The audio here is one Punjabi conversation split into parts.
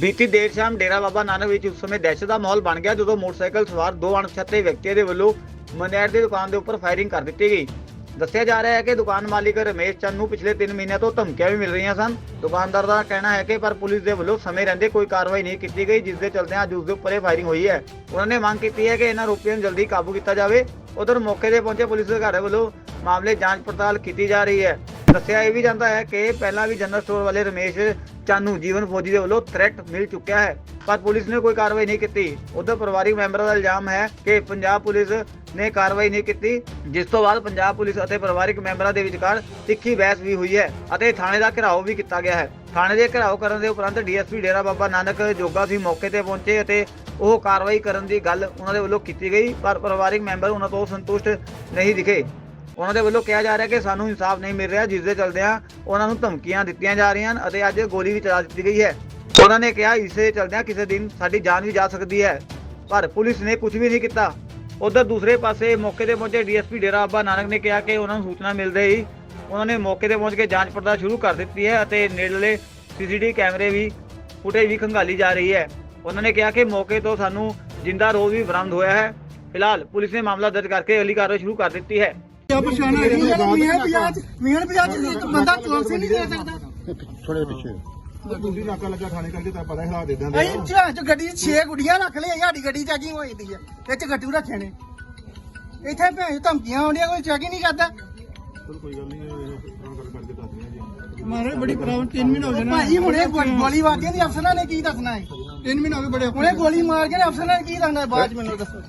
ਬੀਤੀ ਦੇਰ ਸ਼ਾਮ ਡੇਰਾ ਬਾਬਾ ਨਾਨਕ ਵਿੱਚ ਉਸ ਸਮੇਂ ਦਹਿਸ਼ਤ ਦਾ ਮਾਹੌਲ ਬਣ ਗਿਆ ਜਦੋਂ ਮੋਟਰਸਾਈਕਲ ਸਵਾਰ ਦੋ ਅਣਪਛਾਤੇ ਵਿਅਕਤੀਆਂ ਦੇ ਵੱਲੋਂ ਮਨਿਆਰ ਦੀ ਦੁਕਾਨ ਦੇ ਉੱਪਰ ਫਾਇਰਿੰਗ ਕਰ ਦਿੱਤੀ ਗਈ। ਦੱਸਿਆ ਜਾ ਰਿਹਾ ਹੈ ਕਿ ਦੁਕਾਨ ਮਾਲਿਕ ਰਮੇਸ਼ ਚੰਦ ਨੂੰ ਪਿਛਲੇ 3 ਮਹੀਨਿਆਂ ਤੋਂ ਧਮਕੀਆਂ ਵੀ ਮਿਲ ਰਹੀਆਂ ਸਨ। ਦੁਕਾਨਦਾਰ ਦਾ ਕਹਿਣਾ ਹੈ ਕਿ ਪਰ ਪੁਲਿਸ ਦੇ ਵੱਲੋਂ ਸਮੇਂ ਰਹਿੰਦੇ ਕੋਈ ਕਾਰਵਾਈ ਨਹੀਂ ਕੀਤੀ ਗਈ, ਜਿਸ ਦੇ ਚਲਦਿਆਂ ਅੱਜ ਉਸ ਦੇ ਉੱਪਰ ਇਹ ਫਾਇਰਿੰਗ ਹੋਈ ਹੈ। ਉਹਨਾਂ ਨੇ ਮੰਗ ਕੀਤੀ ਹੈ ਕਿ ਇਹਨਾਂ ਆਰੋਪੀਆਂ ਨੂੰ ਜਲਦੀ ਕਾਬੂ ਕੀਤਾ ਜਾਵੇ। ਉਧਰ ਮੌਕੇ ਤੇ ਪਹੁੰਚੇ ਪੁਲਿਸ ਅਧਿਕਾਰੀ ਵੱਲੋਂ ਮਾਮਲੇ ਜਾਂਚ ਪੜਤਾਲ ਕੀਤੀ ਜਾ ਰਹੀ ਹੈ। ਦੱਸਿਆ ਇਹ ਵੀ ਜਾਂਦਾ ਹੈ ਕਿ ਪਹਿਲਾਂ ਵੀ ਜਨਰਲ ਸਟੋਰ ਵਾਲੇ ਰਮੇਸ਼ ਚਾਨੂ ਜੀਵਨ ਫੌਜੀ ਦੇ ਵੱਲੋਂ ਥ੍ਰੈਟ ਮਿਲ ਚੁੱਕਿਆ ਹੈ, ਪਰ ਪੁਲਿਸ ਨੇ ਕੋਈ ਕਾਰਵਾਈ ਨਹੀਂ ਕੀਤੀ। ਉਧਰ ਪਰਿਵਾਰਿਕ ਮੈਂਬਰਾਂ ਦਾ ਇਲਜ਼ਾਮ ਹੈ ਕਿ ਪੰਜਾਬ ਪੁਲਿਸ ਨੇ ਕਾਰਵਾਈ ਨਹੀਂ ਕੀਤੀ, ਜਿਸ ਤੋਂ ਬਾਅਦ ਪੰਜਾਬ ਪੁਲਿਸ ਅਤੇ ਪਰਿਵਾਰਿਕ ਮੈਂਬਰਾਂ ਦੇ ਵਿਚਕਾਰ ਤਿੱਖੀ ਬਹਿਸ ਵੀ ਹੋਈ ਹੈ ਅਤੇ ਥਾਣੇ ਦਾ ਘਿਰਾਓ ਵੀ ਕੀਤਾ ਗਿਆ ਹੈ। ਥਾਣੇ ਦੇ ਘਿਰਾਓ ਕਰਨ ਦੇ ਉਪਰੰਤ ਡੀਐਸਪੀ ਡੇਰਾ ਬਾਬਾ ਨਾਨਕ ਜੋਗਾ ਵੀ ਮੌਕੇ ਤੇ ਪਹੁੰਚੇ ਅਤੇ ਉਹ ਕਾਰਵਾਈ ਕਰਨ ਦੀ ਗੱਲ ਉਹਨਾਂ ਦੇ ਵੱਲੋਂ ਕੀਤੀ ਗਈ, ਪਰ ਪਰਿਵਾਰਿਕ ਮੈਂਬਰ ਉਹਨਾਂ ਤੋਂ ਸੰਤੁਸ਼ਟ ਨਹੀਂ ਦਿਖੇ। ਉਹਨਾਂ ਦੇ ਵੱਲੋਂ ਕਿਹਾ ਜਾ ਰਿਹਾ ਕਿ ਸਾਨੂੰ ਇਨਸਾਫ ਨਹੀਂ ਮਿਲ ਰਿਹਾ ਜਿਸ ਦੇ ਚਲਦਿਆਂ ਉਹਨਾਂ ਨੂੰ ਧਮਕੀਆਂ ਦਿੱਤੀਆਂ ਜਾ ਰਹੀਆਂ ਹਨ ਅਤੇ ਅੱਜ ਗੋਲੀ ਵੀ ਚਲਾ ਦਿੱਤੀ ਗਈ ਹੈ। ਉਹਨਾਂ ਨੇ ਕਿਹਾ, ਇਸੇ ਚਲਦਿਆਂ ਕਿਸੇ ਦਿਨ ਸਾਡੀ ਜਾਨ ਵੀ ਜਾ ਸਕਦੀ ਹੈ, ਪਰ ਪੁਲਿਸ ਨੇ ਕੁਝ ਵੀ ਨਹੀਂ ਕੀਤਾ। ਉਧਰ ਦੂਸਰੇ ਪਾਸੇ ਮੌਕੇ ਤੇ ਪਹੁੰਚੇ ਡੀਐਸਪੀ ਡੇਰਾ ਬਾਬਾ ਨਾਨਕ ਨੇ ਕਿਹਾ ਕਿ ਉਹਨਾਂ ਨੂੰ ਸੂਚਨਾ ਮਿਲਦੇ ਹੀ ਉਹਨਾਂ ਨੇ ਮੌਕੇ ਤੇ ਪਹੁੰਚ ਕੇ ਜਾਂਚ ਪੜਤਾਲ ਸ਼ੁਰੂ ਕਰ ਦਿੱਤੀ ਹੈ ਅਤੇ ਨੇੜਲੇ ਸੀਸੀਟੀਵੀ ਕੈਮਰੇ ਵੀ, ਫੁਟੇਜ ਵੀ ਖੰਗਾਲੀ ਜਾ ਰਹੀ ਹੈ। ਉਹਨਾਂ ਨੇ ਕਿਹਾ ਕਿ ਮੌਕੇ ਤੋਂ ਸਾਨੂੰ ਜਿੰਦਾ ਰੋਜ਼ ਵੀ ਬਰਾਮਦ ਹੋਇਆ ਹੈ। ਫਿਲਹਾਲ ਪੁਲਿਸ ਨੇ ਮਾਮਲਾ ਦਰਜ ਕਰਕੇ ਅਗਲੀ ਕਾਰਵਾਈ ਸ਼ੁਰੂ ਕਰ ਦਿੱਤੀ ਹੈ। ਕਿਆ ਪਛਾਣ ਆ ਹੈ ਮੀਆਂ ਪਿਆਜ ਮੀਆਂ ਪਿਆਜ ਬੰਦਾ ਚੌਂਸੀ ਨਹੀਂ ਦੇ ਸਕਦਾ। ਥੋੜੇ ਪਿੱਛੇ। ਦੂਜੀ ਨਾਕਾ ਲੱਗਾ ਥਾਣੇ ਕਰਕੇ ਤਾਂ ਪਤਾ ਹਿਲਾ ਦੇ ਦਿੰਦੇ ਅਸੀਂ ਜਹਾਜ਼ ਚ ਗੱਡੀ 'ਚ 6 ਗੁੱਡੀਆਂ ਰੱਖ ਲਈਆਂ ਸਾਡੀ ਗੱਡੀ ਚੈਕਿੰਗ ਹੋਈ ਦੀ ਹੈ ਇਹ ਚ ਗੱਟੂ ਰੱਖੇ ਨੇ। ਇੱਥੇ ਭੈਣ ਚੋਦ ਧਮਕੀਆਂ ਆਉਂਦੀਆਂ ਕੋਈ ਚੈਕਿੰਗ ਨਹੀਂ ਕਰਦਾ। ਚਲੋ ਕੋਈ ਗੱਲ ਨਹੀਂ ਇਹ ਕਰ ਕਰਕੇ ਦੱਸਦੇ ਆ ਜੀ। ਮਾਰੇ ਬੜੀ ਪ੍ਰੋਬਲਮ 3 ਮਹੀਨੇ ਹੋ ਗਏ ਨਾ। ਭਾਈ ਹੁਣੇ ਗੋ- ਗੋਲੀ ਮਾਰਦੀ ਦੀ ਅਫਸਰਾਂ ਨੇ ਕੀ ਦੱਸਣਾ ਹੈ? 3 ਮਹੀਨੇ ਹੋ ਗਏ ਬੜੇ ਹੁਣੇ ਗੋਲੀ ਮਾਰ ਕੇ ਅਫਸਰਾਂ ਨੇ ਕੀ ਦੱਸਣਾ ਹੈ ਬਾਅਦ ਚ ਮੈਨੂੰ ਦੱਸੋ।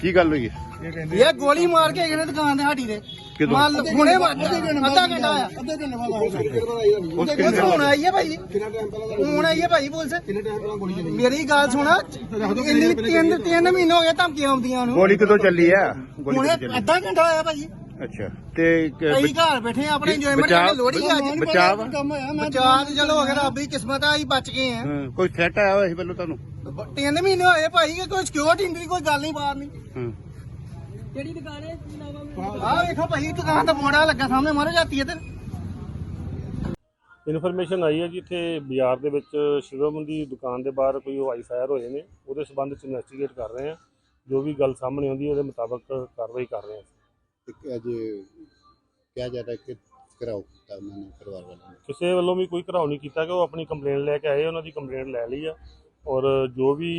ਕੀ ਗੱਲ ਹੋਈ? ਹੈ ਇਹ ਕਹਿੰਦੇ ਇਹ ਗੋਲੀ ਮਾਰ ਕੇ ਗਏ ਨੇ ਦੁਕਾਨ ਦੇ ਸਾਡੀ ਦੇ ਕਿਦੋਂ? ਮਾਲ ਹੁਣੇ ਅੱਧਾ ਘੰਟਾ ਆਇਆ। ਅੱਧੇ ਘੰਟੇ ਬਾਅਦ ਆਇਆ। ਉਸ ਪੁਲਿਸ ਹੁਣ ਆਈ ਹੈ ਭਾਈ? ਕਿੰਨਾ ਟਾਈਮ ਪਹਿਲਾਂ ਹੁਣ ਆਈ ਹੈ ਭਾਈ ਪੁਲਿਸ। ਕਿੰਨੇ ਟਾਈਮ ਪਹਿਲਾਂ ਗੋਲੀ ਚੱਲੀ? ਮੇਰੀ ਗੱਲ ਸੁਣ। ਇੰਨੀ ਤਿੰਨ ਤਿੰਨ ਮਹੀਨੇ ਹੋ ਗਏ ਧਮਕੀਆਂ ਆਉਂਦੀਆਂ ਉਹਨੂੰ ਗੋਲੀ ਕਦੋਂ ਚੱਲੀ ਆ? ਗੋਲੀ ਹੁਣੇ ਕਦੋਂ ਚੱਲੀ? ਅੱਧਾ ਘੰਟਾ ਹੋਇਆ ਭਾਈ। ਅੱਛਾ। ਤੇ ਕ- ਅਸੀਂ ਘਰ ਬੈਠੇ ਆਂ, ਆਪਣੇ ਇੰਜੋਇਮੈਂਟ ਬਚਾਅ- ਕਰਨ ਲੋੜੀ ਅੱਜ ਬਚਾਅ ਵਾ? ਕੰਮ ਹੋਇਆ ਮੈਂ ਬਚਾਅ ਤੇ ਚਲੋ ਅਗਰ ਦੀ ਕਿਸਮਤ ਆ ਅਸੀਂ ਬਚ ਗਏ ਆ। ਹਾਂ, ਕੋਈ ਥ੍ਰੈਟ ਆਇਆ ਹੋਇਆ ਸੀ ਵੱਲੋਂ ਤੁਹਾਨੂੰ? ਤਿੰਨ ਮਹੀਨੇ ਹੋਏ ਭਾਈ ਕਿ ਕੋਈ ਸਿਕਿਉਰਿਟੀ ਦੀ ਕੋਈ ਗੱਲ ਨਹੀਂ ਬਾਹਰ ਨਹੀਂ। ਹਾਂ। ਆਹ ਵੇਖੋ ਭਾਈ ਦੁਕਾਨ ਦਾ ਮੋੜਾ ਲੱਗਾ ਸਾਹਮਣੇ ਮਾਰੋ ਜਾਤੀ ਇੱਧਰ। ਇਨਫੋਰਮੇਸ਼ਨ ਆਈ ਹੈ ਜੀ ਇੱਥੇ ਬਾਜ਼ਾਰ ਦੇ ਵਿੱਚ ਸ਼ਿਵਮ ਦੀ ਦੁਕਾਨ ਦੇ ਬਾਹਰ ਕੋਈ ਹਵਾਈ ਫਾਇਰ ਹੋਏ ਨੇ ਉਹਦੇ ਸਬੰਧ ਚ ਇਨਵੈਸਟੀਗੇਟ ਕਰ ਰਹੇ ਹਾਂ। ਜੋ ਵੀ ਗੱਲ ਸਾਹਮਣੇ ਆਉਂਦੀ ਹੈ ਉਹਦੇ ਮੁਤਾਬਕ ਕਾਰਵਾਈ ਕਰ ਰਹੇ ਹਾਂ ਇੱਕ ਅੱਜ ਕਿਹਾ ਜਾ ਰਿਹਾ ਕਿ ਕਰਾਓ ਕੀਤਾ ਉਹਨਾਂ ਨੇ ਪਰਿਵਾਰ ਵਾਲਿਆਂ ਨੇ। ਕਿਸੇ ਵੱਲੋਂ ਵੀ ਕੋਈ ਘਰਾਓ ਨਹੀਂ ਕੀਤਾ ਕਿ ਉਹ ਆਪਣੀ ਕੰਪਲੇਂਟ ਲੈ ਕੇ ਆਏ ਉਹਨਾਂ ਦੀ ਕੰਪਲੇਂਟ ਲੈ ਲਈ ਆ। ਔਰ ਜੋ ਵੀ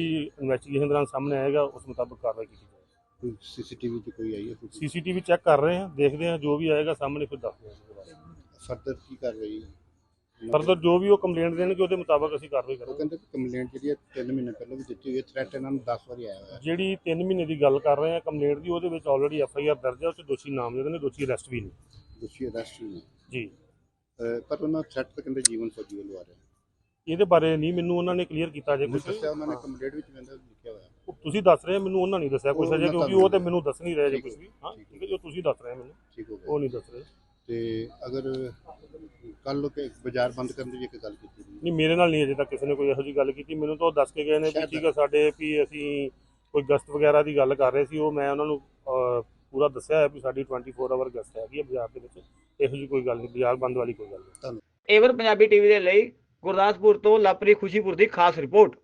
ਇਨਵੈਸਟੀਗੇਸ਼ਨ ਦੌਰਾਨ ਸਾਹਮਣੇ ਆਏਗਾ ਉਸ ਮੁਤਾਬਕ ਕਾਰਵਾਈ ਕੀਤੀ ਜਾਏਗੀ। ਕੋਈ ਸੀਸੀਟੀਵੀ 'ਚ ਕੋਈ ਆਈ ਹੈ ਸੀਸੀਟੀਵੀ ਚੈੱਕ ਕਰ ਰਹੇ ਹਾਂ ਦੇਖਦੇ ਹਾਂ ਜੋ ਵੀ ਆਏਗਾ ਸਾਹਮਣੇ ਫਿਰ ਦੱਸਦੇ ਹਾਂ। ਫਰਦਰ ਕੀ ਕਾਰਵਾਈ ਫਰਦਰ ਜੋ ਵੀ ਉਹ ਕੰਪਲੇਂਟ ਦੇਣਗੇ ਉਹਦੇ ਮੁਤਾਬਕ ਅਸੀਂ ਕਾਰਵਾਈ ਉਹ ਕਰਾਂਗੇ। ਕਹਿੰਦੇ ਕੰਪਲੇਂਟ ਜਿਹੜੀ ਹੈ 3 ਮਹੀਨੇ ਪਹਿਲਾਂ ਵੀ ਦਿੱਤੀ ਹੋਈ ਹੈ ਥ੍ਰੈਟ ਇਹਨਾਂ ਨੂੰ 10 ਵਾਰੀ ਆਇਆ ਹੋਇਆ ਜਿਹੜੀ 3 ਮਹੀਨੇ ਦੀ ਗੱਲ ਕਰ ਰਹੇ ਹਾਂ ਕੰਪਲੇਂਟ ਦੀ ਉਹਦੇ ਵਿੱਚ ਆਲਰੇਡੀ ਐਫ ਆਈ ਆਰ ਦਰਜ ਹੈ ਉਸ 'ਚ ਦੋਸ਼ੀ ਨਾਮਜ਼ਦ ਨੇ ਦੋਸ਼ੀ ਅਰੈਸਟ ਵੀ ਨੇ। ਦੋਸ਼ੀ ਅਰੈਸਟ ਨਹੀਂ ਜੀ। ਅਹ ਪਰ ਉਹਨਾਂ ਥ੍ਰੈਟ ਤਾਂ ਕਹਿੰਦੇ ਜੀਵਨ ਫੌਜੀ ਵੱਲੋਂ ਆ ਰਿਹਾ ਇਹਦੇ ਬਾਰੇ ਨਹੀਂ ਮੈਨੂੰ ਉਹਨਾਂ ਨੇ ਕਲੀਅਰ ਕੀਤਾ ਜੇ ਮੈਨੂੰ ਕੁਝ ਦੱਸਿਆ ਉਹਨਾਂ ਨੇ ਕੰਪਲੇਂਟ ਵਿੱਚ ਕਹਿੰਦਾ ਲਿਖਿਆ ਹੋਇਆ। ਉਹ ਤੁਸੀਂ ਦੱਸ ਰਹੇ ਹੋ, ਮੈਨੂੰ ਉਹਨਾਂ ਨਹੀਂ ਦੱਸਿਆ ਕੁਝ ਉਹ ਅਜੇ ਮੈਂ ਕਿਉਂਕਿ ਉਹ ਤੇ ਮੈਨੂੰ ਦੱਸ ਨਹੀਂ ਰਹੇ ਜੇ ਠੀਕ ਕੁਝ ਹੈ, ਵੀ। ਹਾਂ ਹੈ। ਠੀਕ ਹੈ ਜੋ ਤੁਸੀਂ ਦੱਸ ਰਹੇ ਹੋ ਮੈਨੂੰ। ਠੀਕ ਹੋ ਗਿਆ। ਉਹ ਨਹੀਂ ਦੱਸ ਰਹੇ। ਤੇ ਅਗਰ ਕੱਲ ਲੋਕ ਬਾਜ਼ਾਰ ਬੰਦ ਕਰਨ ਦੀ ਇੱਕ ਗੱਲ ਕੀਤੀ ਸੀ ਨਹੀਂ ਮੇਰੇ ਨਾਲ ਨਹੀਂ ਅਜੇ ਤੱਕ ਕਿਸੇ ਨੇ ਕੋਈ ਇਹੋ ਜਿਹੀ ਗੱਲ ਕੀਤੀ। ਮੈਨੂੰ ਤਾਂ ਉਹ ਦੱਸ ਕੇ ਗਏ ਨੇ ਵੀ ਠੀਕ ਹੈ ਸਾਡੇ ਵੀ ਅਸੀਂ ਕੋਈ ਗਸਤ ਵਗੈਰਾ ਦੀ ਗੱਲ ਕਰ ਰਹੇ ਸੀ। ਉਹ ਮੈਂ ਉਹਨਾਂ ਨੂੰ ਅਹ, ਪੂਰਾ ਦੱਸਿਆ ਹੈ ਵੀ ਸਾਡੀ 24 ਆਵਰ ਗਸਤ ਹੈਗੀ ਹੈ ਬਾਜ਼ਾਰ ਦੇ ਵਿੱਚ। ਇਹੋ ਜਿਹੀ ਕੋਈ ਗੱਲ ਨਹੀਂ ਬਾਜ਼ਾਰ ਬੰਦ ਵਾਲੀ ਕੋਈ ਗੱਲ ਨਹੀਂ। ਏਵਰ ਪੰਜਾਬੀ ਟੀਵੀ ਦੇ ਲਈ ਗੁਰਦਾਸਪੁਰ ਤੋਂ ਲਵਪ੍ਰੀਤ ਖੁਸ਼ੀਪੁਰ ਦੀ ਖਾਸ ਰਿਪੋਰਟ।